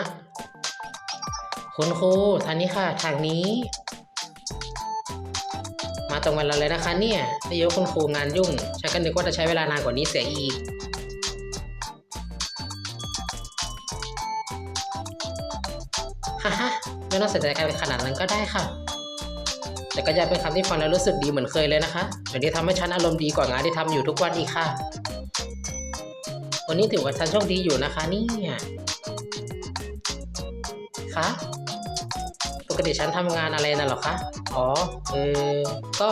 ะ คุณครูทางนี้ค่ะ ทางนี้ มาตรงเวลาเลยนะคะ เนี่ยไม่ยกคุณครูงานยุ่ง ฉันก็นึกว่าจะใช้เวลานานกว่านี้เสียอีก ฮ่าฮ่าไม่ต้องใส่ใจกันขนาดนั้นก็ได้ค่ะ แต่ก็ยังเป็นคำที่ฟังแล้วรู้สึกดีเหมือนเคยเลยนะคะเดี๋ยวนี้ทำให้ฉันอารมณ์ดีกว่างานที่ทำอยู่ทุกวันอีกค่ะ วันนี้ถือว่าฉันโชคดีอยู่นะคะเนี่ย ปกติฉันทำงานอะไรน่ะหรอคะ อ๋อ เออ ก็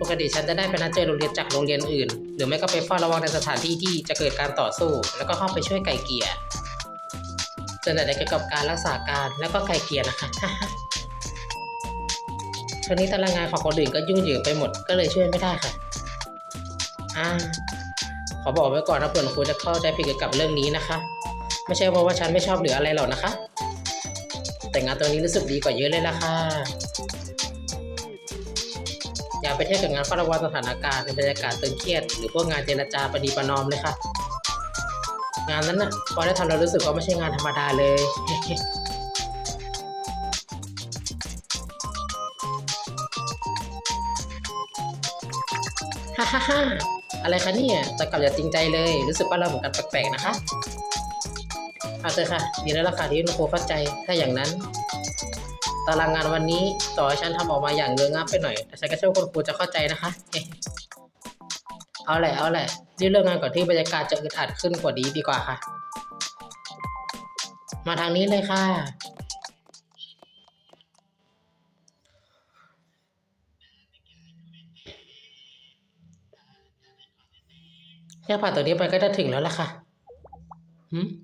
ปกติฉันจะได้ไปนัดเจอโรงเรียนจากโรงเรียนอื่น หรือไม่ก็ไปเฝ้าระวังในสถานที่ที่จะเกิดการต่อสู้ แล้วก็เข้าไปช่วยไก่เกลี่ยส่วนใหญ่จะเกี่ยวกับการรักษาการแล้วก็ไก่เกลี่ยนะคะช่วนี้ตารางงานของคนอื่นก็ยุ่งเหยิงไปหมดก็เลยช่วยไม่ได้ค่ะ อ่า ขอบอกไว้ก่อนนะเผื่อครูจะเข้าใจผิดเกี่ยวกับเรื่องนี้นะคะ ไม่ใช่เพราะว่าฉันไม่ชอบหรืออะไรหรอกนะคะ แต่งานตัวนี้รู้สึกดีกว่าเยอะเลยล่ะค่ะ อย่าไปเทียบกับงานเฝ้าระวังสถานการณ์ในบรรยากาศตึงเครียด หรือพวกงานเจรจาประนีประนอมเลยค่ะ งานนั้นน่ะพอได้ทำเรารู้สึกว่าไม่ใช่งานธรรมดาเลยฮ่าฮ่าฮ่าอะไรคะเนี่ยแต่กลับอย่าจริงใจเลย รู้สึกว่าเราเหมือนกันแปลกๆนะคะ เอาเถอะค่ะดีแล้วล่ะค่ะที่คุณครูเข้าใจถ้าอย่างนั้น ตารางงานวันนี้ต่อให้ฉันทำออกมาอย่างเงื้องาบไปหน่อยแต่ฉันก็เชื่อว่าคุณครูจะเข้าใจนะคะ เอาแหละเอาแหละรีบเลิกงานก่อนที่บรรยากาศจะอึดอัดขึ้นกว่านี้ดีกว่าค่ะ มาทางนี้เลยค่ะแค่ผ่านตัวนี้ไปก็จะถึงแล้วล่ะค่ะหืม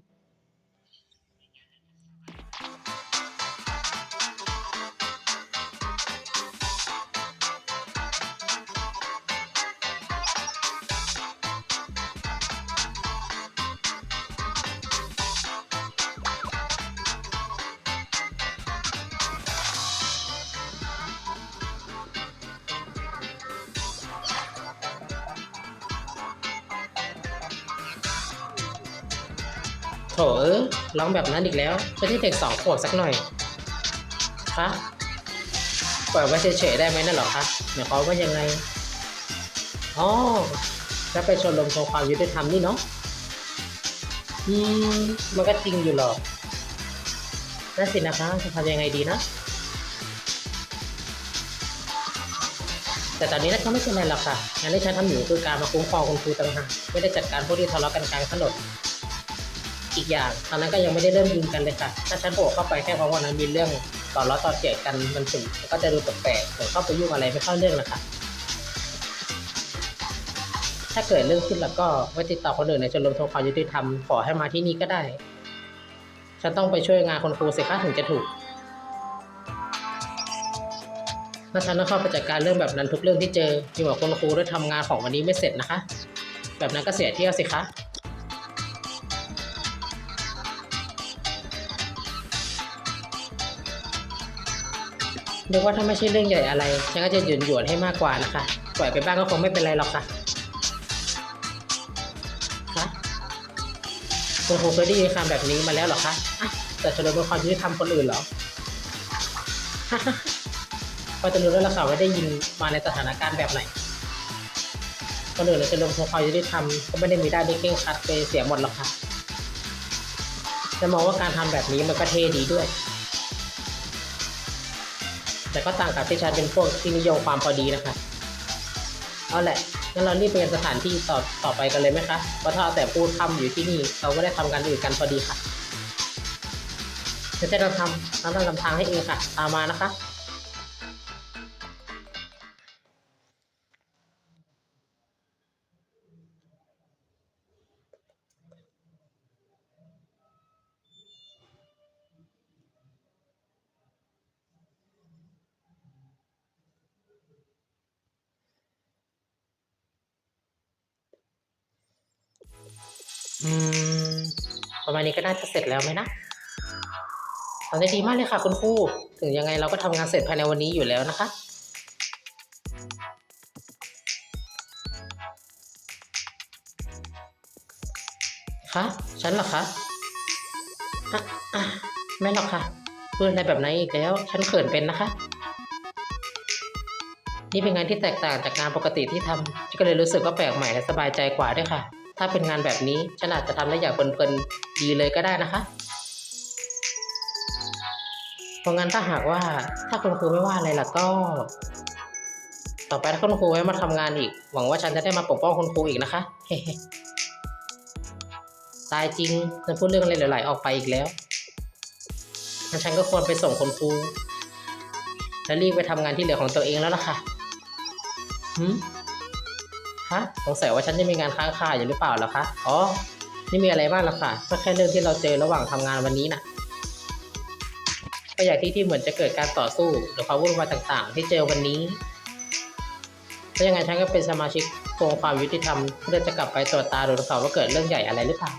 ถเออร้องแบบนั้นอีกแล้วไม่ใช่เด็กสองขวบสักหน่อยคะปล่อยไว้เฉยๆได้ไหมนั่นหรอคะหมายความว่ายังไงอ๋อจะไปชมรมทวงความยุติธรรมนี่เนาะอืมมันก็จริงอยู่หรอกนั่นสินะคะจะทำยังไงดีนะ แต่ตอนนี้นะก็ไม่เป็นไรหรอกค่ะงานที่ฉันทำอยู่คือการมาคุ้มครองคุณครูต่างหากไม่ได้จัดการพวกที่ทะเลาะกันกลางถนน อีกอย่างตอนนั้นก็ยังไม่ได้เริ่มยิงกันเลยค่ะ ถ้าฉันโผล่เข้าไปแค่เพราะวันนั้นมีเรื่องต่อล้อต่อเถียงกันมันถึงก็จะดูแปลกๆเหมือนเข้าไปยุ่งอะไรไม่เข้าเรื่องนะคะถ้าเกิดเรื่องขึ้นแล้วก็ไว้ติดต่อคนอื่นในชมรมทวงความยุติธรรมขอให้มาที่นี่ก็ได้ ฉันต้องไปช่วยงานคนครูเสียค่าถึงจะถูกถ้าฉันต้องเข้าไปจัดการเรื่องแบบนั้นทุกเรื่องที่เจอที่บอกคนครูด้วยทำงานของวันนี้ไม่เสร็จนะคะ แบบนั้นก็เสียเที่ยวสิคะ เรียกว่าถ้าไม่ใช่เรื่องใหญ่อะไร ฉันก็จะหยุนหยวนๆให้มากกว่านะคะ ปล่อยไปบ้างก็คงไม่เป็นไรหรอกค่ะคะคุณครูเคยได้ยินคำแบบนี้มาแล้วเหรอคะอะแต่ชนเป็นความยุติธรรมคนอื่นเหรอพอจะรู้แล้วล่ะค่ะว่าได้ยินมาในสถานการณ์แบบไหนคนอื่นในชนรมทวงความยุติธรรมก็ไม่ได้มีด้านที่เคร่งครัดไปเสียหมดหรอกค่ะแต่มองว่าการทำแบบนี้มันก็เท่ดีด้วย แต่ก็ต่างกับที่ฉันเป็นพวกที่นิยมความพอดีนะคะ เอาแหละ งั้นเรานี่เป็นสถานที่ต่อต่อไปกันเลยไหมคะเพราะถ้าแต่พูดทำอยู่ที่นี่ เราไม่ได้ทำกันอื่นกันพอดีค่ะจะจะเราทำเราต้องลำทางให้เองค่ะ ตามมานะคะ ประมาณนี้ก็น่าจะเสร็จแล้วไหมนะทำได้ดีมากเลยค่ะคุณครูถึงยังไงเราก็ทำงานเสร็จภายในวันนี้อยู่แล้วนะคะคะฉันเหรอคะอะอะไม่หรอกค่ะพูดอะไรแบบนั้นอีกแล้ว ฉันเขินเป็นนะคะ นี่เป็นงานที่แตกต่างจากงานปกติที่ทำฉันก็เลยรู้สึกว่าแปลกใหม่และสบายใจกว่าด้วยค่ะ ถ้าเป็นงานแบบนี้ฉันอาจจะทำได้อย่างเพลินๆ ดีเลยก็ได้นะคะ เพราะงั้นถ้าหากว่าถ้าคุณครูไม่ว่าอะไรล่ะก็ ต่อไปถ้าคุณครูให้มาทำงานอีก หวังว่าฉันจะได้มาปกป้องคุณครูอีกนะคะตายจริงฉันพูดเรื่องอะไรหลายๆออกไปอีกแล้วงั้นฉันก็ควรไปส่งคุณครูแล้วรีบไปทำงานที่เหลือของตัวเองแล้วล่ะค่ะหืมฮะสงสัยว่าฉันจะมีงานค้างคาอยู่หรือเปล่าเหรอคะ อ๋อ ไม่มีอะไรมากหรอกค่ะก็แค่เรื่องที่เราเจอระหว่างทำงานวันนี้น่ะก็อย่างที่ที่เหมือนจะเกิดการต่อสู้หรือความวุ่นวายต่าง ๆ ที่เจอวันนี้ถ้ายังไงฉันก็เป็นสมาชิกโครงความยุติธรรมเพื่อจะกลับไปตรวจตาดูก่อนว่าเกิดเรื่องใหญ่อะไรหรือเปล่า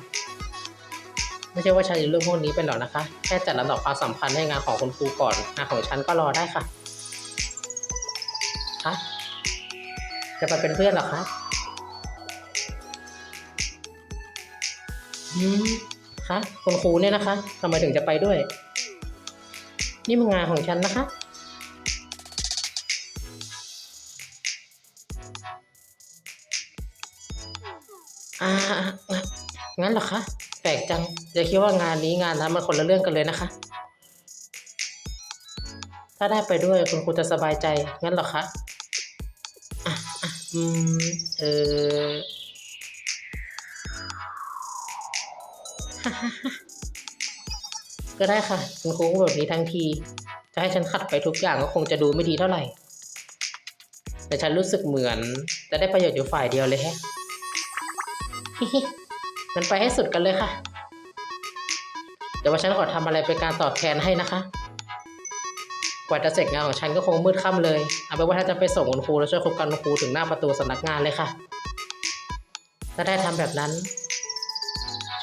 ไม่ใช่ว่าฉันจะเรื่องพวกนี้เป็นหรอกนะคะ แค่จัดลำดับความสำคัญให้งานของคุณครูก่อนงานของฉันก็รอได้ค่ะ คะ จะไปเป็นเพื่อนหรอคะ อืมคะคุณครูเนี่ยนะคะทำไมถึงจะไปด้วย นี่มันงานของฉันนะคะ อ่างั้นเหรอคะ แปลกจังจะคิดว่างานนี้งานนั้นมันคนละเรื่องกันเลยนะคะ ถ้าได้ไปด้วยคุณครูจะสบายใจ งั้นเหรอคะ อะอะอืม เออ ก็ได้ค่ะคุณครูแบบนี้ทั้งที จะให้ฉันขัดไปทุกอย่างก็คงจะดูไม่ดีเท่าไหร่ แต่ฉันรู้สึกเหมือน จะได้ประโยชน์อยู่ฝ่ายเดียวเลยแฮะมันไปให้สุดกันเลยค่ะ เดี๋ยวว่าฉันขอทำอะไรเป็นการตอบแทนให้นะคะ กว่าจะเสร็จงานของฉันก็คงมืดค่ำเลย เอาเป็นว่าถ้าจะไปส่งคุณครูแล้วช่วยคุมกันคุณครูถึงหน้าประตูสำนักงานเลยค่ะ ถ้าได้ทำแบบนั้น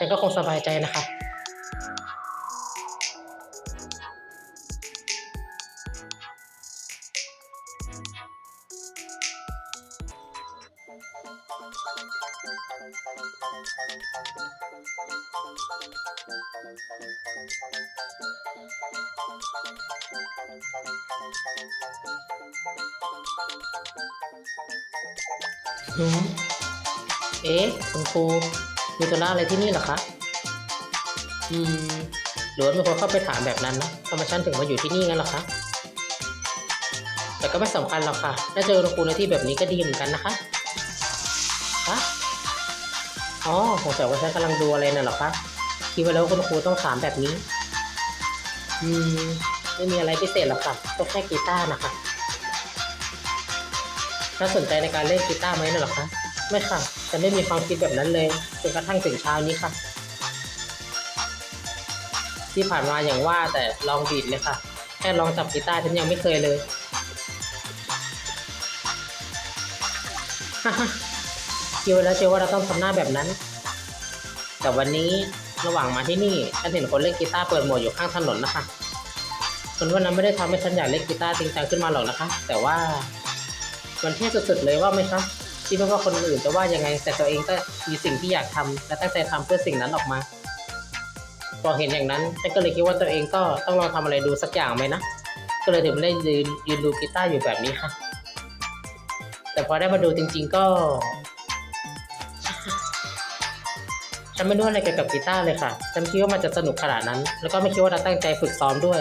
ฉันก็คงสบายใจนะคะหืมเอ๊ะคุณครู มีธุระอะไรที่นี่เหรอคะ อืม หรือว่ามีคนเข้าไปถามแบบนั้นนะทำไมฉันถึงมาอยู่ที่นี่งั้นเหรอคะ แต่ก็ไม่สำคัญหรอกค่ะ ถ้าเจอคุณครูในที่แบบนี้ก็ดีเหมือนกันนะคะคะอ๋อสงสัยว่าฉันกำลังดูอะไรน่ะเหรอคะคิดไว้แล้วว่าคุณครูต้องถามแบบนี้ อืม ไม่มีอะไรพิเศษหรอกค่ะ ก็แค่กีตาร์นะคะถ้าสนใจในการเล่นกีตาร์ไหมน่ะเหรอคะ ไม่ค่ะ ฉันไม่มีความคิดแบบนั้นเลยจนกระทั่งถึงเช้านี้ค่ะ ที่ผ่านมาอย่างว่าแต่ลองดีดเลยค่ะ แค่ลองจับกีตาร์ฉันยังไม่เคยเลยฮ่าฮ่าคิดไว้แล้วเชียวว่าเราต้องทำหน้าแบบนั้น แต่วันนี้ระหว่างมาที่นี่ฉันเห็นคนเล่นกีตาร์เปิดโหมดอยู่ข้างถนนนะคะคนวันนั้นไม่ได้ทำให้ฉันอยากเล่นกีตาร์จริงจังขึ้นมาหรอกนะคะ แต่ว่ามันเท่สุดๆเลยว่าไหมครั บที่ไม่ว่าคนอื่นจะว่ายังไง แต่ตัวเองก็มีสิ่งที่อยากทำและตั้งใจทำเพื่อสิ่งนั้นออกมาพอเห็นอย่างนั้นฉันก็เลยคิดว่าตัวเองก็ต้องลองทำอะไรดูสักอย่างไหมนะก็เลยถึงได้ยืนยืนดูกีตาร์อยู่แบบนี้ค่ะ แต่พอได้มาดูจริง ๆก็ฉันไม่รู้อะไรเกี่ยวกับกีตาร์เลยค่ะ ฉันคิดว่ามันจะสนุกขนาดนั้น แล้วก็ไม่คิดว่าจะตั้งใจฝึกซ้อมด้วย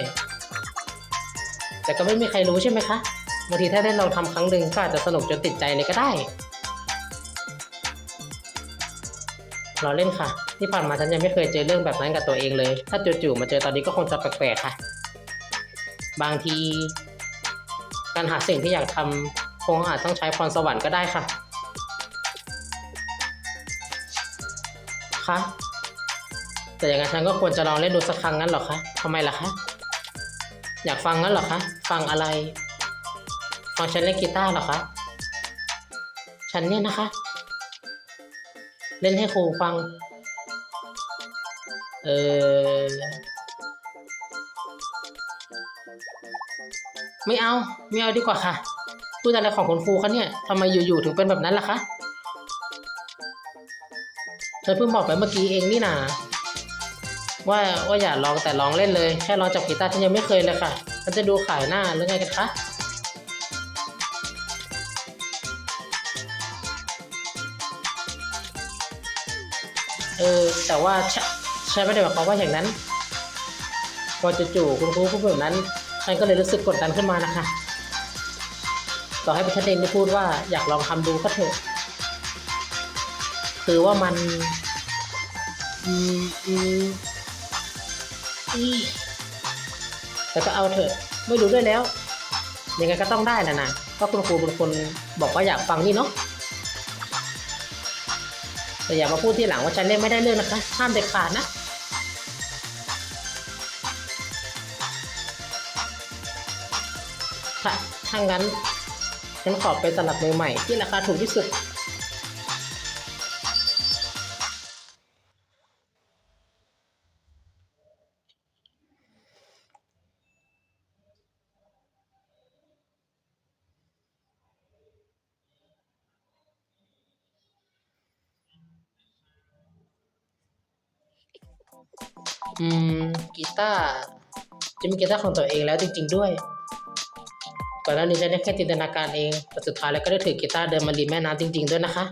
แต่ก็ไม่มีใครรู้ใช่ไหมคะ บางทีถ้าได้ลองทำครั้งหนึ่งก็อาจจะสนุกจนติดใจเลยก็ได้ รอเล่นค่ะ ที่ผ่านมาฉันยังไม่เคยเจอเรื่องแบบนั้นกับตัวเองเลย ถ้าจู่ๆมาเจอตอนนี้ก็คงจะแปลกๆค่ะ บางที การหาสิ่งที่อยากทำคงอาจต้องใช้พรสวรรค์ก็ได้ค่ะคะแต่อย่างนั้นฉันก็ควรจะลองเล่นดูสักครั้งงั้นหรอคะทำไมล่ะคะ อยากฟังงั้นหรอคะ ฟังอะไร ฟังฉันเล่นกีตาร์หรอคะ ฉันเนี่ยนะคะ เล่นให้ครูฟัง เออ ไม่เอา ไม่เอาดีกว่าค่ะ พูดอะไรของคุณครูคะเนี่ยทำไมอยู่ๆถึงเป็นแบบนั้นล่ะคะ เธอเพิ่งบอกไปเมื่อกี้เองนี่นาว่าว่าอย่าลองแต่ลองเล่นเลย แค่ลองจับกีตาร์ฉันยังไม่เคยเลยค่ะ มันจะดูขายหน้าหรือไงกันคะ เออแต่ว่าฉนฉันไม่ได้หมายความว่าอย่างนั้น พอจู่ๆคุณครูพูดแบบนั้นฉันก็เลยรู้สึกกดดันขึ้นมานะคะ ต่อให้เป็นฉันเองที่พูดว่าอยากลองทำดูก็เถอะ คือว่ามัน อืมอืมอีแต่ก็เอาเถอะ ไม่รู้ด้วยแล้ว ยังไงก็ต้องได้นะนะก็คุณครูเป็นคนบอกว่าอยากฟังนี่เนาะ แต่อย่ามาพูดที่หลังว่าฉันเล่นไม่ได้เรื่องนะคะห้ามเด็ดขาดนะถ้าถ้างั้นฉันขอเป็นสลับมือใหม่ที่ราคาถูกที่สุด อืมกีตาร์จะมีกีตาร์ของตัวเองแล้วจริง ๆ ด้วยก่อนหน้านี้ฉันได้แค่จินตนาการเองแต่สุดท้ายแล้วก็ได้ถือกีตาร์เดินมาริมแม่น้ำจริง ๆ ด้วยนะคะ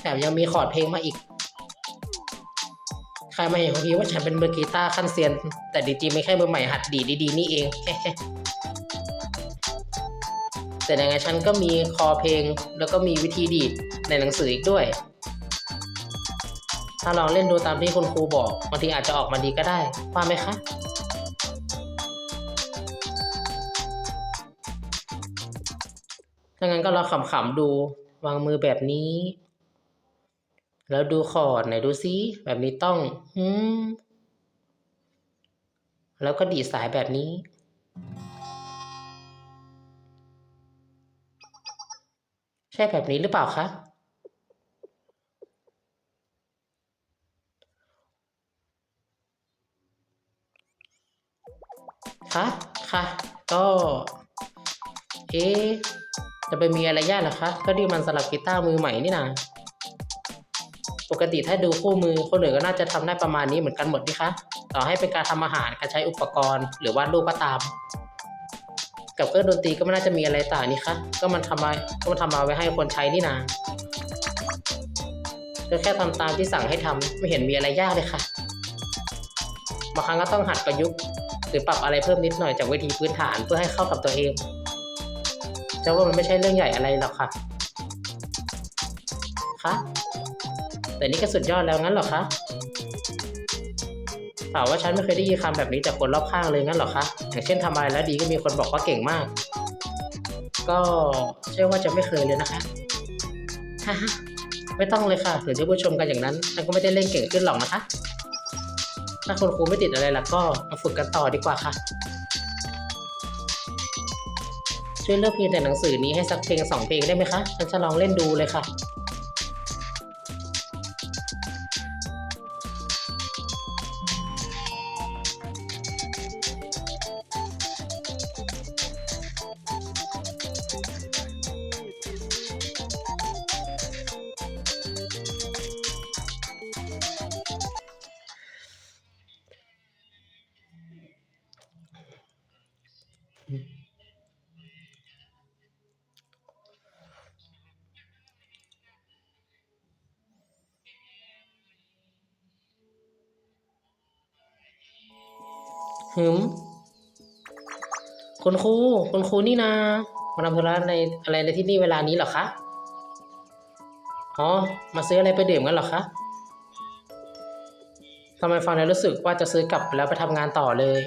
แถมยังมีคอร์ดเพลงมาอีก ใครมาเห็นของพี่ว่าฉันเป็นมือกีตาร์ขั้นเซียน แต่จริงๆไม่แค่มือใหม่หัดดีดดีๆนี่เองแต่ยังไงฉันก็มีคอเพลง แล้วก็มีวิธีดีดในหนังสืออีกด้วย ถ้าลองเล่นดูตามที่คุณครูบอกบางทีอาจจะออกมาดีก็ได้ว่าไหมคะถ้างั้นก็ลองขำๆดูวางมือแบบนี้ แล้วดูคอร์ดไหนดูซิแบบนี้ต้องฮึมแล้วก็ดีสายแบบนี้ ใช่แบบนี้หรือเปล่าคะ คะค่ะ ก็ เอ๊จะไปมีอะไรยากหรอคะก็ดีมันสลับกีตาร์มือใหม่นี่นะปกติถ้าดูคู่มือคนอื่นก็น่าจะทำได้ประมาณนี้เหมือนกันหมดนี่คะต่อให้เป็นการทำอาหารการใช้อุปกรณ์ หรือวาดรูปก็ตาม กับเครื่องดนตรีก็ไม่น่าจะมีอะไรต่างนี่คะก็มันทำมาก็มันทำมาไว้ให้คนใช้นี่นาก็แค่ทำตามที่สั่งให้ทำไม่เห็นมีอะไรยากเลยค่ะบางครั้งก็ต้องหัดประยุกต์ รือปรับอะไรเพิ่มนิดหน่อยจากวิธีพื้นฐานเพื่อให้เข้ากับตัวเองแต่ว่ามันไม่ใช่เรื่องใหญ่อะไรหรอกค่ะคะแต่นี่ก็สุดยอดแล้วงั้นหรอคะถามว่าฉันไม่เคยได้ยินคำแบบนี้จากคนรอบข้างเลยงั้นหรอคะอย่างเช่นทำอะไรแล้วดีก็มีคนบอกว่าเก่งมาก ก็เชื่อว่าจะไม่เคยเลยนะคะฮ่าไม่ต้องเลยค่ะถึงจะผู้ชมกันอย่างนั้นฉันก็ไม่ได้เล่นเก่งขึ้นหรอกนะคะ ถ้าคุณครูไม่ติดอะไรล่ะก็มาฝึกกันต่อดีกว่าค่ะ ช่วยเลือกเพลงแต่หนังสือนี้ให้สักเพลงสองเพลงได้ไหมคะ ฉันจะลองเล่นดูเลยค่ะ หืมคุณครูคุณครูนี่นามาทำธุระในอะไรในที่นี่เวลานี้เหรอคะอ๋อมาซื้ออะไรไปดื่มกันเหรอคะทำไมฟังแล้วรู้สึกว่าจะซื้อกลับแล้วไปทำงานต่อเลย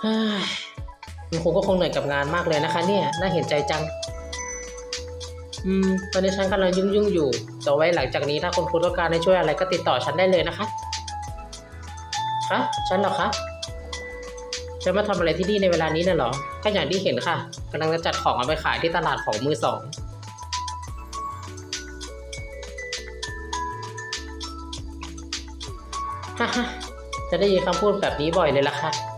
เฮ้ย คุณครูก็คงเหนื่อยกับงานมากเลยนะคะ เนี่ยน่าเห็นใจจัง อืมตอนนี้ฉันกำลังยุ่งยุ่งๆอยู่แต่ไว้หลังจากนี้ถ้าคุณครูต้องการให้ช่วยอะไรก็ติดต่อฉันได้เลยนะคะคะฉันเหรอคะจะมาทำอะไรที่นี่ในเวลานี้น่ะเหรอก็อย่างที่เห็นค่ะกำลังจะจัดของเอาไปขายที่ตลาดของมือสองฮ่าฮ่าจะได้ยินคำพูดแบบนี้บ่อยเลยล่ะค่ะ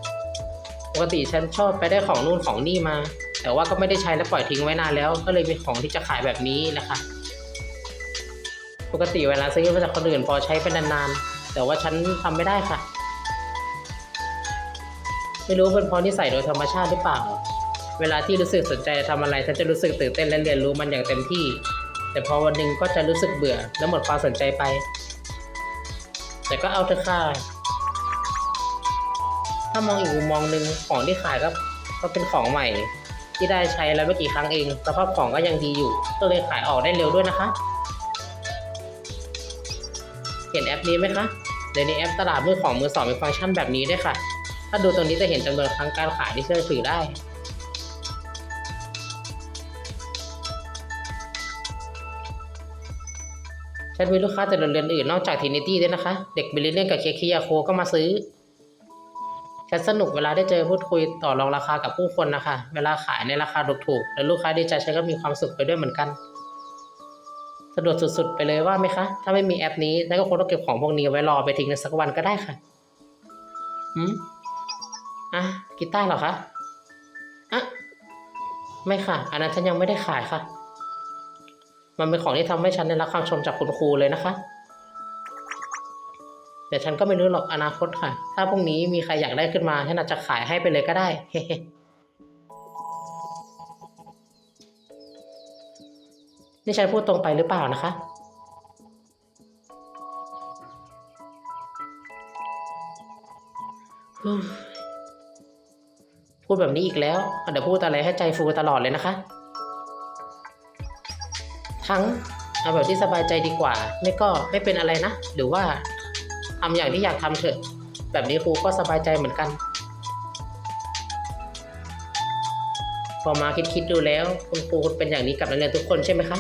ปกติฉันชอบไปได้ของนู่นของนี่มา แต่ว่าก็ไม่ได้ใช้และปล่อยทิ้งไว้นานแล้ว ก็เลยมีของที่จะขายแบบนี้นะคะ ปกติเวลาซื้อมาจากคนอื่นพอใช้ไปนานๆ แต่ว่าฉันทำไม่ได้ค่ะ ไม่รู้เป็นเพราะนิสัยโดยธรรมชาติหรือเปล่า เวลาที่รู้สึกสนใจจะทำอะไรฉันจะรู้สึกตื่นเต้นและเรียนรู้มันอย่างเต็มที่ แต่พอวันหนึ่งก็จะรู้สึกเบื่อและหมดความสนใจไป แต่ก็เอาเถอะค่ะ ถ้ามองอีกมุมมองหนึ่งของที่ขายก็ก็เป็นของใหม่ ที่ได้ใช้แล้วไม่กี่ครั้งเองสภาพของก็ยังดีอยู่ ก็เลยขายออกได้เร็วด้วยนะคะ เห็นแอปนี้ไหมคะเดี๋ยวนี้แอปตลาดมือของมือสองมีฟังก์ชันแบบนี้ด้วยค่ะ ถ้าดูตรงนี้จะเห็นจำนวนครั้งการขายที่เชื่อถือได้ฉันมีลูกค้าจากโรงเรียนอื่นนอกจากทินิตี้ด้วยนะคะ เด็กบิลเลียนกับเคคิยาโคก็มาซื้อ ฉันสนุกเวลาได้เจอพูดคุยต่อรองราคากับผู้คนนะคะ เวลาขายในราคาถูกๆแล้วลูกค้าดีใจฉันก็มีความสุขไปด้วยเหมือนกัน สะดวกสุดๆ ไปเลยว่าไหมคะ ถ้าไม่มีแอปนี้ฉันก็คงต้องเก็บของพวกนี้ไว้รอไปทิ้งในสักวันก็ได้ค่ะหืมอะกีตาร์เหรอคะอะไม่ค่ะ อันนั้นฉันยังไม่ได้ขายค่ะ มันเป็นของที่ทำให้ฉันได้รับคำชมจากคุณครูเลยนะคะ แต่ฉันก็ไม่รู้หรอกอนาคตค่ะ ถ้าพรุ่งนี้มีใครอยากได้ขึ้นมา ฉันอาจจะขายให้ไปเลยก็ได้นี่ฉันพูดตรงไปหรือเปล่านะคะ พูดแบบนี้อีกแล้ว เดี๋ยวพูดอะไรให้ใจฟูตลอดเลยนะคะ ทั้งเอาแบบที่สบายใจดีกว่า ไม่ก็ไม่เป็นอะไรนะ หรือว่า ทำอย่างที่อยากทำเถอะ แบบนี้ครูก็สบายใจเหมือนกัน พอมาคิดๆดูแล้ว คุณครูเป็นอย่างนี้กับนักเรียนทุกคนใช่ไหมคะ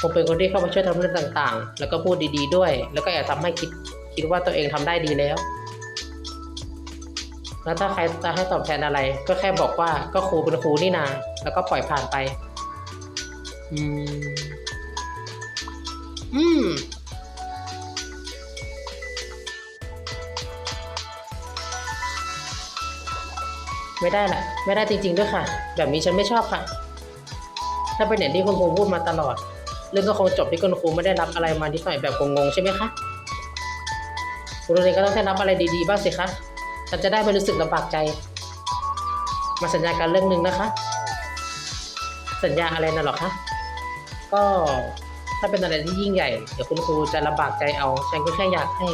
ผมเป็นคนที่เข้ามาช่วยทำเรื่องต่าง ๆ แล้วก็พูดดี ๆ ด้วย แล้วก็แอบทำให้คิดคิดว่าตัวเองทำได้ดีแล้ว แล้วถ้าใครจะให้ตอบแทนอะไร ก็แค่บอกว่าก็ครูเป็นครูนี่นา แล้วก็ปล่อยผ่านไป อืม อืม ไม่ได้ละไม่ได้จริง ๆ ด้วยค่ะ แบบนี้ฉันไม่ชอบค่ะ ถ้าเป็นอย่างที่คุณครูพูดมาตลอด เรื่องก็คงจบที่คุณครูไม่ได้รับอะไรมานิดหน่อยแบบงงๆใช่ไหมคะคุณเรียนก็ต้องได้รับอะไรดีๆบ้างสิคะฉันจะได้ไม่รู้สึกลำบากใจ มาสัญญากันเรื่องหนึ่งนะคะ สัญญาอะไรน่ะหรอคะก็ถ้าเป็นอะไรที่ยิ่งใหญ่ เดี๋ยวคุณครูจะลำบากใจเอาฉันก็แค่อยากให้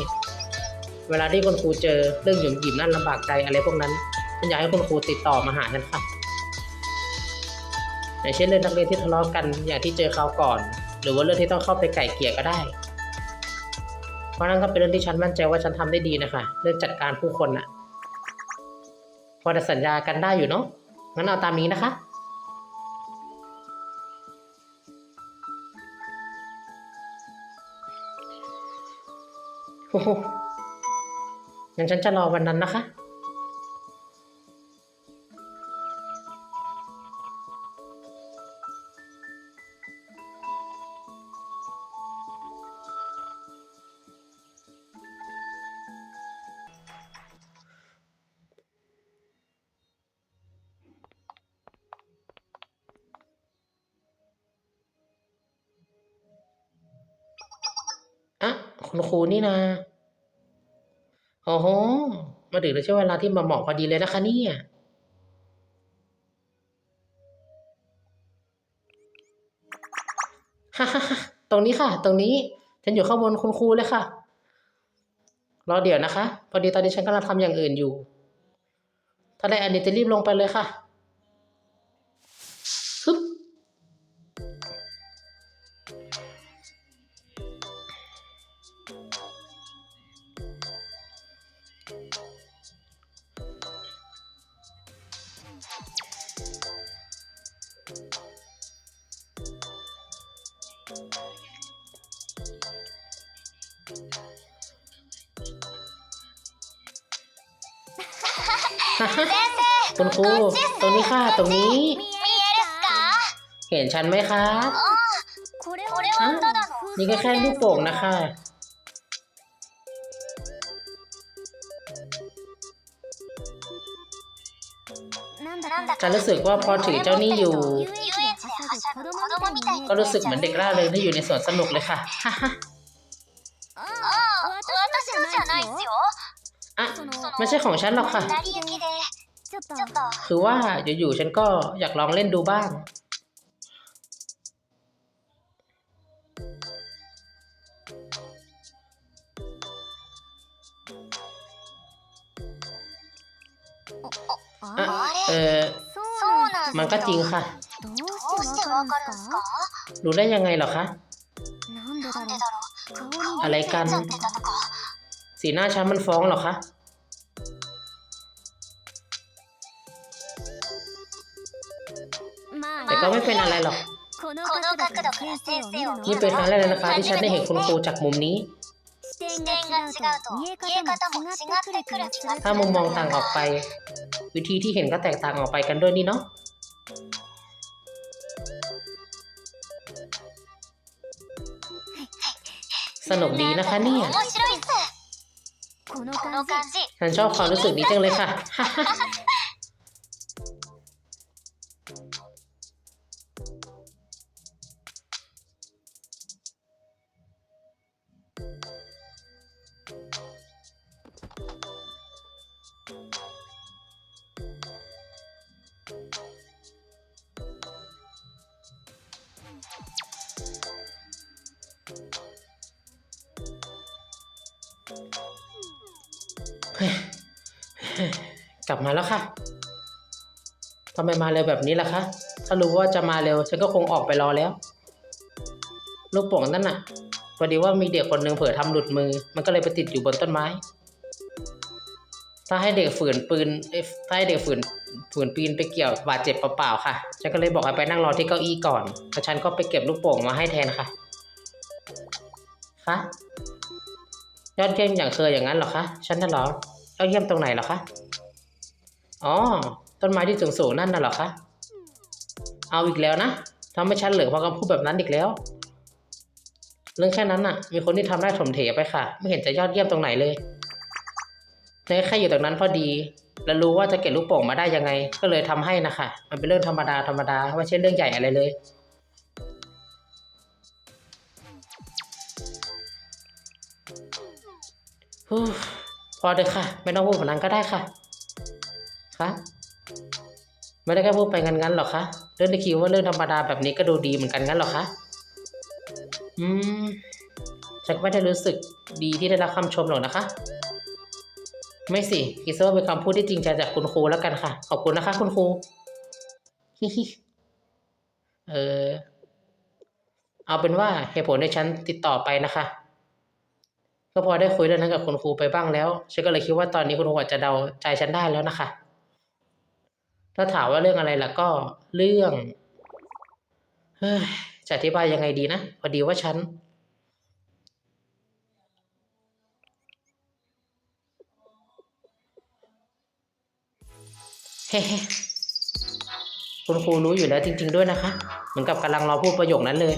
เวลาที่คุณครูเจอเรื่องหยุ่มหยิมนั่นลำบากใจอะไรพวกนั้น ฉันอยากให้คุณครูติดต่อมาหาฉันค่ะอย่างเช่นเรื่องนักเรียนที่ทะเลาะกันอย่างที่เจอคราวก่อน หรือว่าเรื่องที่ต้องเข้าไปไก่เกลี่ยก็ได้ เพราะนั่นก็เป็นเรื่องที่ฉันมั่นใจว่าฉันทำได้ดีนะคะเรื่องจัดการผู้คนน่ะพอจะสัญญากันได้อยู่เนาะงั้นเอาตามนี้นะคะโอ้โหงั้นฉันจะรอวันนั้นนะคะ คุณครูนี่นะโอ้โห มาถึงในช่วงเวลาที่มาเหมาะพอดีเลยนะคะเนี่ยฮ่าฮ่าฮ่าตรงนี้ค่ะ ตรงนี้ ฉันอยู่ข้างบนคุณครูเลยค่ะ รอเดี๋ยวนะคะ พอดีตอนนี้ฉันกำลังทำอย่างอื่นอยู่ ถ้าได้อันนี้จะรีบลงไปเลยค่ะ ตรงนี้ เห็นฉันไหมครับนี่ก็แค่ลูกโป่งนะคะ ฉันรู้สึกว่าพอถือเจ้านี่อยู่ ก็รู้สึกเหมือนเด็กร่าเริงที่อยู่ในสวนสนุกเลยค่ะอะไม่ใช่ของฉันหรอกค่ะ คือว่าอยู่ๆฉันก็อยากลองเล่นดูบ้างเออมันก็จริงค่ะ รู้ได้ยังไงหรอคะ อะไรกัน สีหน้าฉันมันฟ้องหรอคะ แต่ก็ไม่เป็นอะไรหรอก นี่เป็นครั้งแรกเลยนะคะที่ฉันได้เห็นคุณครูจากมุมนี้ ถ้ามุมมองต่างออกไป วิธีที่เห็นก็แตกต่างออกไปกันด้วยนี่เนาะสนุกดีนะคะเนี่ยฉันชอบความรู้สึกนี้จังเลยค่ะ มาแล้วค่ะทำไมมาเร็วแบบนี้ล่ะคะ ถ้ารู้ว่าจะมาเร็ว ฉันก็คงออกไปรอแล้ว ลูกโป่งนั่นน่ะพอดีว่ามีเด็กคนหนึ่งเผลอทำหลุดมือ มันก็เลยไปติดอยู่บนต้นไม้ ถ้าให้เด็กฝืนปืนเอ้ยถ้าให้เด็กฝืนฝืนปีนไปเกี่ยวบาดเจ็บเปล่าๆค่ะ ฉันก็เลยบอกให้ไปนั่งรอที่เก้าอี้ก่อนแล้วฉันก็ไปเก็บลูกโป่งมาให้แทนค่ะ คะยอดเยี่ยมอย่างเคยอย่างนั้นเหรอคะ ฉันน่ะเหรอยอดเยี่ยมตรงไหนเหรอคะ อ๋อ ต้นไม้ที่สูงๆนั่นน่ะเหรอคะ เอาอีกแล้วนะทำให้ฉันเหลือพราะคำพูดแบบนั้นอีกแล้ว เรื่องแค่นั้นน่ะ มีคนที่ทำได้ถมเถไปค่ะ ไม่เห็นจะยอดเยี่ยมตรงไหนเลยในแค่อยู่ตรงนั้นพอดี แล้วรู้ว่าจะเก็บลูกโป่งมาได้ยังไง ก็เลยทำให้นะคะ มันเป็นเรื่องธรรมดาธรรมดาไม่ใช่เรื่องใหญ่อะไรเลย พอเลยค่ะ ไม่ต้องพูดแบบนั้นก็ได้ค่ะ คะไม่ได้แค่พูดไปงั้นๆหรอกคะเรื่องที่คิดว่าเรื่องธรรมดาแบบนี้ก็ดูดีเหมือนกันงั้นหรอคะอืมฉันก็ไม่ได้รู้สึกดีที่ได้รับคำชมหรอกนะคะ ไม่สิคิดซะว่าเป็นคำพูดที่จริงใจจากคุณครูแล้วกันค่ะ ขอบคุณนะคะ คุณครูเออเอาเป็นว่าเหตุผลในฉันติดต่อไปนะคะ ก็พอได้คุยเรื่องนั้นกับคุณครูไปบ้างแล้วฉันก็เลยคิดว่าตอนนี้คุณครูอาจจะเดาใจฉันได้แล้วนะคะ ถ้าถามว่าเรื่องอะไรล่ะก็เรื่องเฮ้ยจะอธิบายยังไงดีนะ พอดีว่าฉัน เฮ้คุณครูรู้อยู่แล้วจริง ๆ ด้วยนะคะ เหมือนกับกำลังรอพูดประโยคนั้นเลย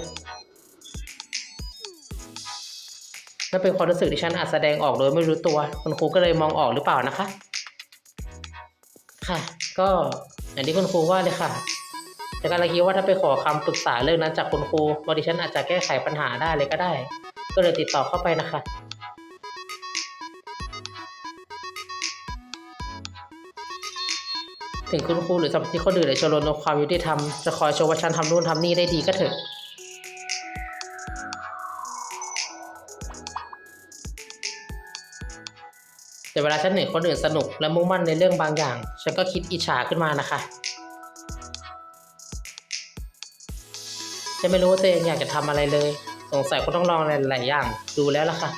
นั่นเป็นความรู้สึกที่ฉันอาจแสดงออกโดยไม่รู้ตัว คุณครูก็เลยมองออกหรือเปล่านะคะ ค่ะ ก็อย่างที่คุณครูว่าเลยค่ะ แต่การคิดว่าถ้าไปขอคำปรึกษาเรื่องนั้นจากคุณครูบริฉันอาจจะแก้ไขปัญหาได้เลยก็ได้ ก็เลยติดต่อเข้าไปนะคะถึงคุณครูหรือสมาชิกคนอื่นในชมรมในความยุติธรรมจะคอยชมว่าฉันทำนู่นทำนี่ได้ดีก็เถอะ แต่เวลาฉันเห็นคนอื่นสนุกและมุ่งมั่นในเรื่องบางอย่าง ฉันก็คิดอิจฉาขึ้นมานะคะฉันไม่รู้ว่าตัวเองอยากจะทำอะไรเลย สงสัยคงต้องลองหลายๆอย่าง ดูแล้วล่ะค่ะ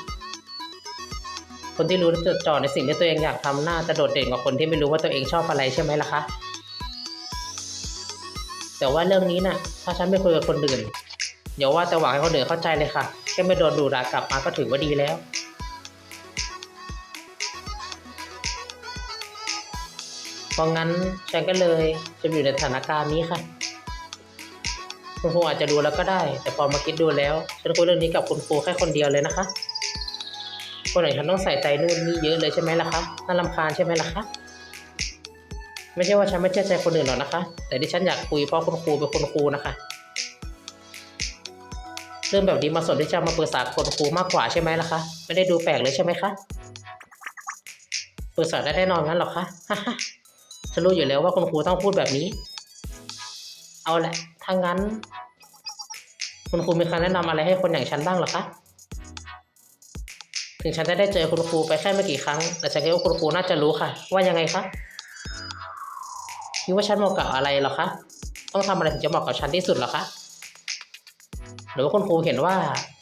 คนที่รู้และจดจ่อในสิ่งที่ตัวเองอยากทำน่าจะโดดเด่นกว่าคนที่ไม่รู้ว่าตัวเองชอบอะไรใช่ไหมล่ะคะ แต่ว่าเรื่องนี้น่ะ ถ้าฉันไม่คุยกับคนอื่นอย่าว่าแต่หวังให้คนอื่นเข้าใจเลยค่ะแค่ไม่โดนดูด่ากลับมาก็ถือว่าดีแล้ว เพราะงั้นฉันก็เลยจะอยู่ในสถานการณ์นี้ค่ะ คุณครูอาจจะดูแล้วก็ได้ แต่พอมาคิดดูแล้ว ฉันคุยเรื่องนี้กับคุณครูแค่คนเดียวเลยนะคะ คนไหนฉันต้องใส่ใจนู่นนี่เยอะเลยใช่ไหมล่ะคะ น่ารำคาญใช่ไหมล่ะคะ ไม่ใช่ว่าฉันไม่เชื่อใจคนอื่นหรอกนะคะ แต่ที่ฉันอยากคุยเพราะคุณครูเป็นคุณครูนะคะ เรื่องแบบนี้มาสนที่จะมาปรึกษาคนครูมากกว่าใช่ไหมล่ะคะ ไม่ได้ดูแปลกเลยใช่ไหมคะฝึกสอนได้แน่นอนงั้นหรอคะ ฉันรู้อยู่แล้วว่าคุณครูต้องพูดแบบนี้ เอาแหละ ถ้างั้น คุณครูมีคำแนะนำอะไรให้คนอย่างฉันบ้างหรอคะ ถึงฉันจะได้เจอคุณครูไปแค่ไม่กี่ครั้ง แต่ฉันคิดว่าคุณครูน่าจะรู้ค่ะ ว่ายังไงคะคิดว่าฉันเหมาะกับอะไรหรอคะ ต้องทำอะไรถึงจะเหมาะกับฉันที่สุดหรอคะ หรือว่าคุณครูเห็นว่า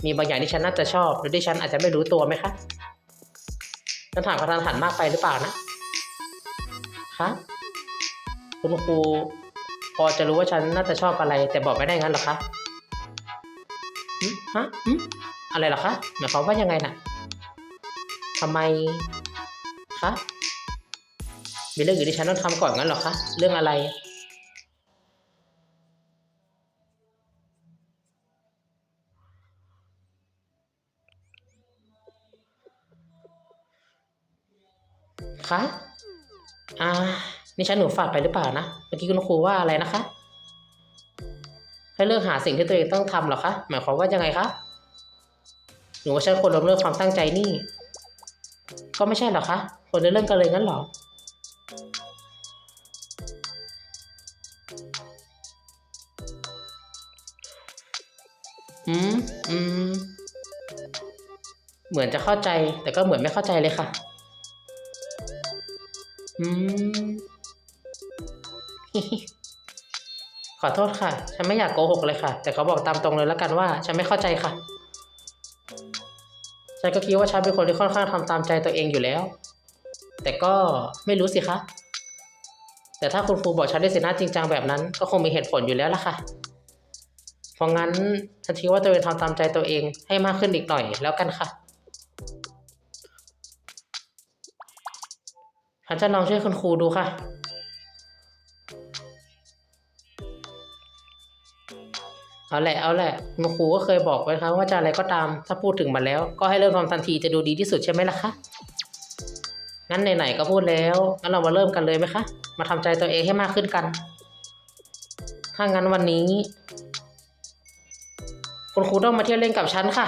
มีบางอย่างที่ฉันน่าจะชอบ หรือที่ฉันอาจจะไม่รู้ตัวไหมคะฉันถามกระทันหันมากไปหรือเปล่านะ คะ คุณครูพอจะรู้ว่าฉันน่าจะชอบอะไร แต่บอกไม่ได้งั้นหรอคะฮะอะไรหรอคะหมายความว่ายังไงน่ะทำไมคะมีเรื่องอื่นที่ฉันต้องทำก่อนงั้นหรอคะเรื่องอะไรคะอ่า นี่ฉันหนูฝากไปหรือเปล่านะ เมื่อกี้คุณครูว่าอะไรนะคะ ให้เลิกหาสิ่งที่ตัวเองต้องทำเหรอคะ หมายความว่ายังไงคะ หนูว่าฉันควรล้มเลิกความตั้งใจนี่ ก็ไม่ใช่หรอคะควรจะเลิกกันเลยงั้นหรอ อืม อืม เหมือนจะเข้าใจ แต่ก็เหมือนไม่เข้าใจเลยค่ะอืม ขอโทษค่ะ ฉันไม่อยากโกหกเลยค่ะ แต่เขาบอกตามตรงเลยแล้วกันว่า ฉันไม่เข้าใจค่ะ ฉันก็คิดว่าฉันเป็นคนที่ค่อนข้างทำตามใจตัวเองอยู่แล้ว แต่ก็ไม่รู้สิคะ แต่ถ้าคุณครูบอกฉันด้วยสีหน้าจริงจังแบบนั้น ก็คงมีเหตุผลอยู่แล้วล่ะค่ะ เพราะงั้นฉันคิดว่าตัวเองทำตามใจตัวเองให้มากขึ้นอีกหน่อยแล้วกันค่ะฉันจะลองช่วยคุณครูดูค่ะ เอาแหละเอาแหละคุณครูก็เคยบอกไว้ครับว่าจะอะไรก็ตามถ้าพูดถึงมันแล้ว ก็ให้เริ่มทำทันทีจะดูดีที่สุดใช่ไหมล่ะคะงั้นไหนๆก็พูดแล้วงั้นเรามาเริ่มกันเลยไหมคะ มาทำใจตัวเองให้มากขึ้นกัน ถ้างั้นวันนี้ คุณครูต้องมาเที่ยวเล่นกับฉันค่ะ